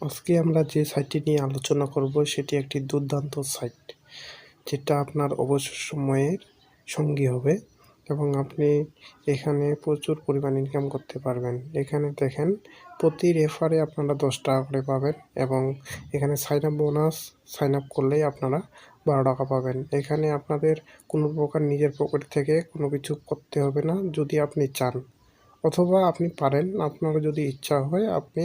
আজকে আমরা যে সাইটটি নিয়ে আলোচনা করব, সেটি একটি দুর্দান্ত সাইট, যেটা আপনার অবসর সময়ের সঙ্গী হবে এবং আপনি এখানে প্রচুর পরিমাণ ইনকাম করতে পারবেন। এখানে দেখেন, প্রতি রেফারে আপনারা দশ টাকা করে পাবেন এবং এখানে sign up bonus sign up করলেই আপনারা বারো টাকা পাবেন। এখানে আপনাদের কোনো প্রকার নিজের পকেট থেকে কোনো কিছু করতে হবে না, যদি আপনি চান। অথবা আপনি পারেন, আপনার যদি ইচ্ছা হয় আপনি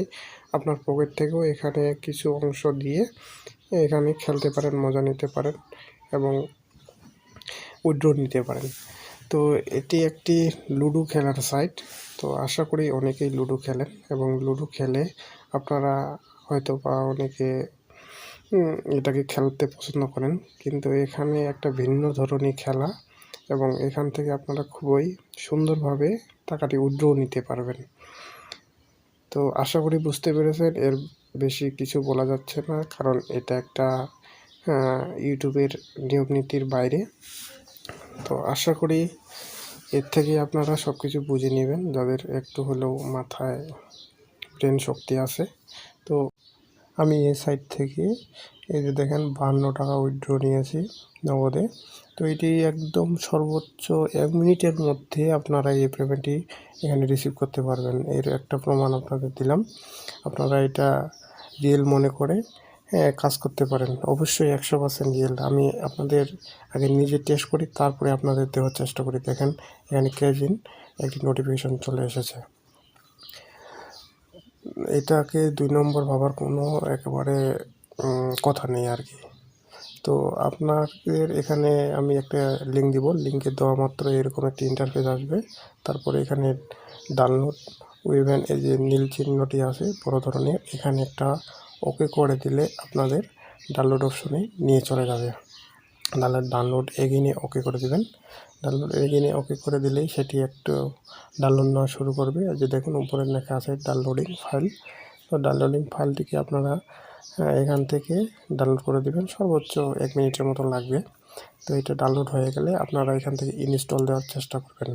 আপনার পকেট থেকেও এখানে কিছু অংশ দিয়ে এখানে খেলতে পারেন, মজা নিতে পারেন এবং উইড্রো নিতে পারেন। তো এটি একটি লুডো খেলার সাইট তো আশা করি অনেকেই লুডো খেলেন এবং লুডো খেলে আপনারা হয়তো বা অনেকে এটাকে খেলতে পছন্দ করেন। কিন্তু এখানে একটা ভিন্ন ধরনের খেলা এবং এখান থেকে আপনারা খুবই সুন্দরভাবে টাকাটি উইড্রো নিতে পারবেন। তো আশা করি বুঝতে পেরেছেন, এর বেশি কিছু বলা যাচ্ছে না, কারণ এটা একটা ইউটিউবের নিয়ম নীতির বাইরে। তো আশা করি এর থেকে আপনারা সব কিছু বুঝে নেবেন, যাদের একটু হলেও মাথায় ব্রেন শক্তি আছে। আমি এই সাইট থেকে এই যে দেখেন বাহান্ন টাকা উইথড্র নিয়েছি নগদে। তো এটি একদম সর্বোচ্চ এক মিনিটের মধ্যে আপনারা এই পেমেন্টটি এখানে রিসিভ করতে পারবেন। এর একটা প্রমাণ আপনাদের দিলাম। আপনারা এটা রিয়েল মনে করে হ্যাঁ কাজ করতে পারেন। অবশ্যই একশো পার্সেন্ট রিয়েল আমি আপনাদের আগে নিজে টেস্ট করি, তারপরে আপনাদের দেওয়ার চেষ্টা করি। দেখেন, এখানে ক্যাজিন একটি নোটিফিকেশন চলে এসেছে। এটাকে দুই নম্বর ভাবার কোনো একেবারে কথা নেই আর কি। তো আপনাদের এখানে আমি একটা লিঙ্ক দিব। লিঙ্কে দেওয়া মাত্র এরকম একটি ইন্টারফেস আসবে। তারপরে এখানে ডাউনলোড উইভেন এই যে নীল চিহ্নটি আছে, বড় ধরনের, এখানে একটা ওকে করে দিলে আপনাদের ডাউনলোড অপশনে নিয়ে চলে যাবে। তাহলে ডাউনলোড এগিয়ে ওকে করে দিবেন। ডাউনলোড এগিয়ে ওকে করে দিলেই সেটি একটু ডাউনলোড নেওয়া শুরু করবে। আর যে দেখুন উপরের লেখা আছে ডাউনলোডিং ফাইল। তো ডাউনলোডিং ফাইলটিকে আপনারা এখান থেকে ডাউনলোড করে দিবেন। সর্বোচ্চ এক মিনিটের মতো লাগবে। তো এটা ডাউনলোড হয়ে গেলে আপনারা এখান থেকে ইনস্টল দেওয়ার চেষ্টা করবেন।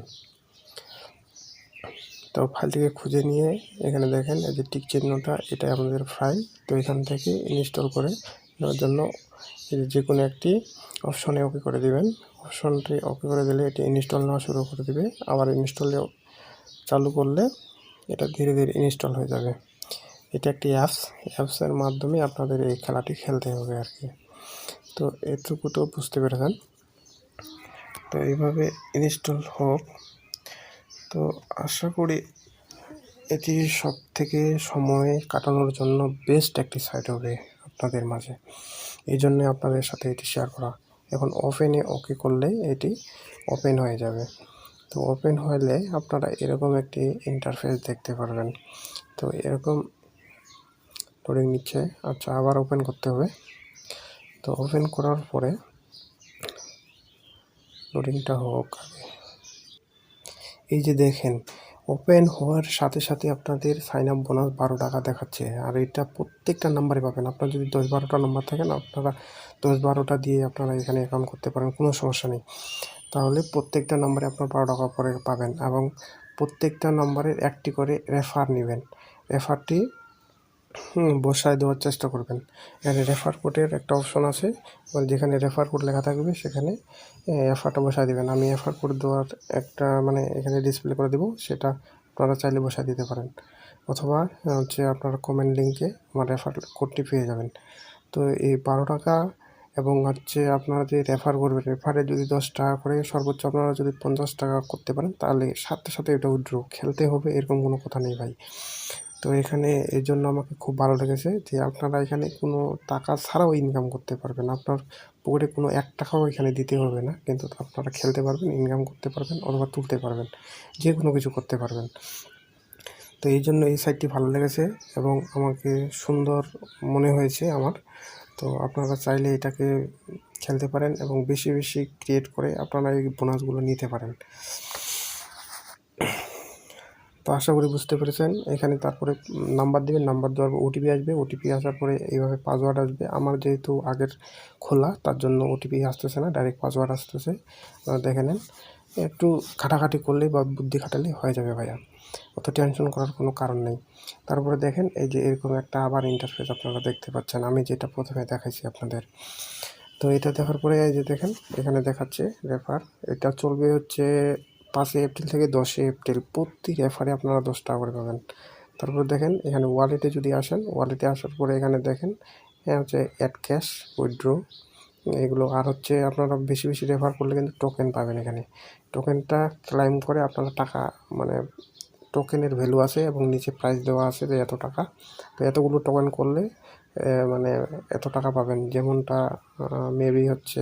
তো ফাইলটিকে খুঁজে নিয়ে এখানে দেখেন, এই যে টিক চিহ্নটা, এটা আমাদের ফাইল। তো এখান থেকে ইনস্টল করে নেওয়ার জন্য যে কোনো একটি অপশনে ওকে করে দিবেন। অপশনটি ওকে করে দিলে এটি ইনস্টল নেওয়া শুরু করে দিবে। আবার ইনস্টলে চালু করলে এটা ধীরে ধীরে ইনস্টল হয়ে যাবে। এটা একটি অ্যাপস। অ্যাপসের মাধ্যমে আপনাদের এই খেলাটি খেলতে হবে আর কি তো এটুকু তো বুঝতে পেরেছেন। তো এইভাবে ইনস্টল হোক। তো আশা করি এটি সব থেকে সময় কাটানোর জন্য বেস্ট একটি সাইট হবে। আপনাদের মাঝে। এই জন্য আপনাদের সাথে এটি শেয়ার করা। এখন ওপেনে ওকে করলেই এটি ওপেন হয়ে যাবে। তো ওপেন হলে আপনারা এরকম একটি ইন্টারফেস দেখতে পারবেন। তো এরকম লোডিং নিচ্ছে। আচ্ছা আবার ওপেন করতে হবে। তো ওপেন করার পরে লোডিংটা হোক। এই যে দেখেন ওপেন হওয়ার সাথে সাথে আপনাদের সাইন আপ বোনাস বারো টাকা দেখাচ্ছে। আর এটা প্রত্যেকটা নাম্বারে পাবেন। আপনার যদি দশ বারোটা নাম্বার থাকেন আপনারা দশ বারোটা দিয়ে আপনারা এখানে অ্যাকাউন্ট করতে পারেন, কোনো সমস্যা নেই। তাহলে প্রত্যেকটা নাম্বারে আপনার বারো টাকা করে পাবেন এবং প্রত্যেকটা নাম্বারের একটি করে রেফার নেবেন। রেফারটি বসায় দেওয়ার চেষ্টা করবেন। এখানে রেফার কোডের একটা অপশন আছে। এবং যেখানে রেফার কোড লেখা থাকবে, সেখানে রেফারটা বসায় দেবেন। আমি রেফার কোড দেওয়ার একটা মানে এখানে ডিসপ্লে করে দেবো, সেটা আপনারা চাইলে বসায় দিতে পারেন। অথবা হচ্ছে আপনার কমেন্ট লিঙ্কে আমার রেফার কোডটি পেয়ে যাবেন। তো এই বারো টাকা এবং হচ্ছে আপনারা যে রেফার করবেন রেফারে যদি দশ টাকা করে, সর্বোচ্চ আপনারা যদি পঞ্চাশ টাকা করতে পারেন, তাহলে সাথে সাথে এটা উইড্রো খেলতে হবে, এরকম কোনো কথা নেই ভাই। তো এখানে এই জন্য আমাকে খুব ভালো লেগেছে যে আপনারা এখানে কোনো টাকা ছাড়াও ইনকাম করতে পারবেন। আপনার পকেটে কোনো এক টাকাও এখানে দিতে হবে না। কিন্তু আপনারা খেলতে পারবেন ইনকাম করতে পারবেন অথবা তুলতে পারবেন। যে কোনো কিছু করতে পারবেন। তো এই জন্য এই সাইটটি ভালো লেগেছে এবং আমাকে সুন্দর মনে হয়েছে আমার। তো আপনারা চাইলে এটাকে খেলতে পারেন এবং বেশি বেশি ক্রিয়েট করে আপনারা এই বোনাসগুলো নিতে পারেন। তো আশা করি বুঝতে পেরেছেন। এখানে তারপরে নাম্বার দেবেন, নাম্বার দেওয়ার পর ওটিপি আসবে। ওটিপি আসার পরে এইভাবে পাসওয়ার্ড আসবে। আমার যেহেতু আগের খোলা, তার জন্য ওটিপি আসতেছে না ডাইরেক্ট পাসওয়ার্ড আসতেছে। দেখে নেন। একটু খাটাখাটি করলেই বা বুদ্ধি খাটালেই হয়ে যাবে ভাইয়া। অত টেনশন করার কোনো কারণ নেই। তারপরে দেখেন, এই যে এরকম একটা আবার ইন্টারফেস আপনারা দেখতে পাচ্ছেন। আমি যেটা প্রথমে দেখাইছি আপনাদের। তো এটা দেখার পরে এই যে দেখেন, এখানে দেখাচ্ছে রেফার এটা চলবে হচ্ছে পাঁচই এপ্রিল থেকে দশই এপ্রিল প্রতি রেফারে আপনারা দশ টাকা করে পাবেন। তারপর দেখেন, এখানে ওয়ালেটে যদি আসেন ওয়ালেটে আসার পরে এখানে দেখেন হ্যাঁ হচ্ছে অ্যাড ক্যাশ উইথড্র এগুলো। আর হচ্ছে আপনারা বেশি বেশি রেফার করলে কিন্তু টোকেন পাবেন এখানে। টোকেনটা ক্লাইম করে আপনারা টাকা মানে টোকেনের ভ্যালু আছে এবং নিচে প্রাইস দেওয়া আছে যে এত টাকা। তো এতগুলো টোকেন করলে মানে এত টাকা পাবেন। যেমনটা মেবি হচ্ছে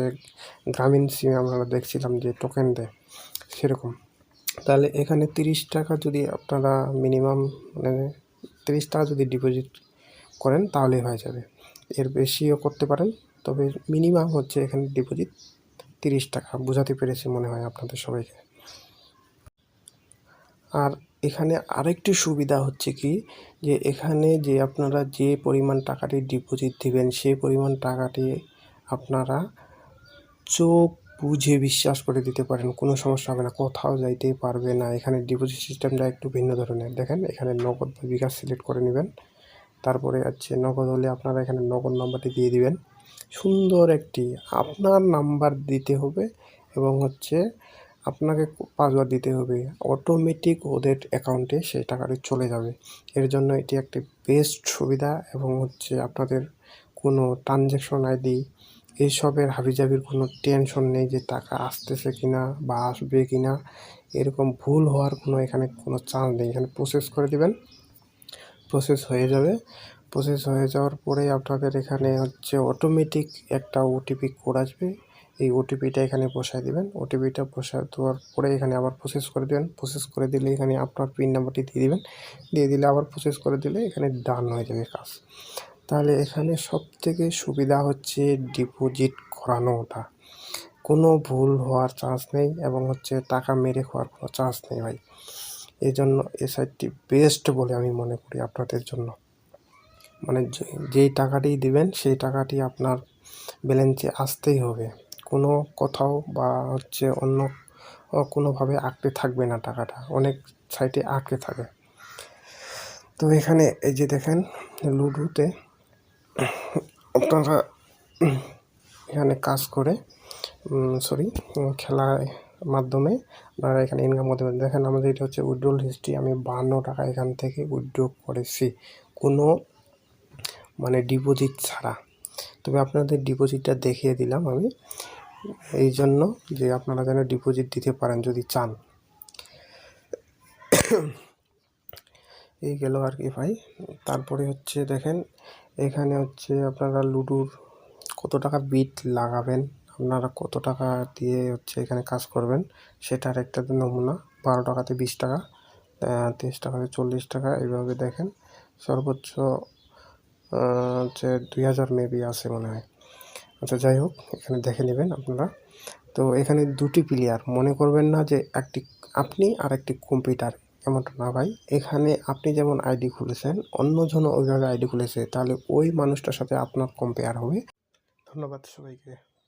গ্রামীণ সিমে আমরা দেখছিলাম যে টোকেন দেয়। সেরকম। তাহলে এখানে তিরিশ টাকা যদি আপনারা মিনিমাম মানে তিরিশ টাকা যদি ডিপোজিট করেন তাহলেই হয়ে যাবে। এর বেশিও করতে পারেন, তবে মিনিমাম হচ্ছে এখানে ডিপোজিট তিরিশ টাকা। বোঝাতে পেরেছি মনে হয় আপনাদের সবাইকে। আর এখানে আরেকটি সুবিধা হচ্ছে কি, যে এখানে যে আপনারা যে পরিমাণ টাকাটি ডিপোজিট দিবেন, সেই পরিমাণ টাকাটি আপনারা চোখ বুঝে বিশ্বাস করে দিতে পারেন, কোনো সমস্যা হবে না, কোথাও যাইতে পারবে না। এখানে ডিপোজিট সিস্টেমটা একটু ভিন্ন ধরনের। দেখেন, এখানে নগদ বা বিকাশ সিলেক্ট করে নেবেন। তারপরে হচ্ছে নগদ হলে আপনারা এখানে নগদ নাম্বারটি দিয়ে দিবেন। সুন্দর একটি, আপনার নাম্বার দিতে হবে এবং হচ্ছে আপনাকে পাসওয়ার্ড দিতে হবে। অটোমেটিক ওদের অ্যাকাউন্টে সেই টাকাটি চলে যাবে। এর জন্য এটি একটি বেস্ট সুবিধা এবং হচ্ছে আপনাদের কোনো ট্রানজ্যাকশন আইডি এইসবের হাবিজাবির কোনো টেনশন নেই যে টাকা আসতেছে কিনা বা আসবে কিনা। এরকম ভুল হওয়ার কোনো এখানে কোনো চান্স নেই। এখানে প্রসেস করে দিবেন। প্রসেস হয়ে যাবে। প্রসেস হয়ে যাওয়ার পরে আপনাদের এখানে হচ্ছে অটোমেটিক একটা ওটিপি কোড আসবে। এই ওটিপিটা এখানে বসায় দিবেন। ওটিপিটা বসায় দেওয়ার পরে এখানে আবার প্রসেস করে দেবেন। প্রসেস করে দিলে এখানে আপনার পিন নাম্বারটি দিয়ে দিবেন। দিয়ে দিলে আবার প্রসেস করে দিলে এখানে ডান হয়ে যাবে কাজ। তাহলে এখানে সব থেকে সুবিধা হচ্ছে ডিপোজিট করানোটা কোনো ভুল হওয়ার চান্স নেই এবং হচ্ছে টাকা মেরে খাওয়ার কোনো চান্স নেই ভাই। এই জন্য এই সাইটটি বেস্ট বলে আমি মনে করি আপনাদের জন্য। মানে যেই টাকাটি দিবেন সেই টাকাটি আপনার ব্যালেন্সে আসতেই হবে। কোনো কোথাও বা হচ্ছে অন্য কোনোভাবে আটকে থাকবে না টাকাটা। অনেক সাইটে আটকে থাকে। তো এখানে এই যে দেখেন লুডোতে আপনারা এখানে কাজ করে সরি খেলার মাধ্যমে আপনারা এখানে ইনকাম করতে পারেন দেখেন, আমাদের এটা হচ্ছে উইথড্রল হিস্ট্রি আমি বান্ন টাকা এখান থেকে উইথড্র করেছি। কোনো মানে ডিপোজিট ছাড়া। তবে আপনাদের ডিপোজিটটা দেখিয়ে দিলাম আমি। এই জন্য যে আপনারা যেন ডিপোজিট দিতে পারেন যদি চান। এই গেল আর কি ভাই। তারপরে হচ্ছে দেখেন এখানে হচ্ছে আপনারা লুডুর কত টাকা বিট লাগাবেন? আপনারা কত টাকা দিয়ে হচ্ছে এখানে কাজ করবেন? সেটার একটা নমুনা, বারো টাকাতে বিশ টাকা তিরিশ টাকাতে চল্লিশ টাকা, এইভাবে দেখেন। সর্বোচ্চ হচ্ছে দুই হাজার মেবি আছে মনে হয়। আচ্ছা যাই হোক, এখানে দেখে নেবেন আপনারা। তো এখানে দুটি প্লেয়ার মনে করবেন না যে একটি আপনি আর একটি কম্পিউটার এমনটা না ভাই। এখানে আপনি যেমন আইডি খুলেছেন অন্যজন ওইভাবে আইডি খুলেছে, তাহলে ওই মানুষটার সাথে আপনার কম্পেয়ার হবে। ধন্যবাদ সবাইকে।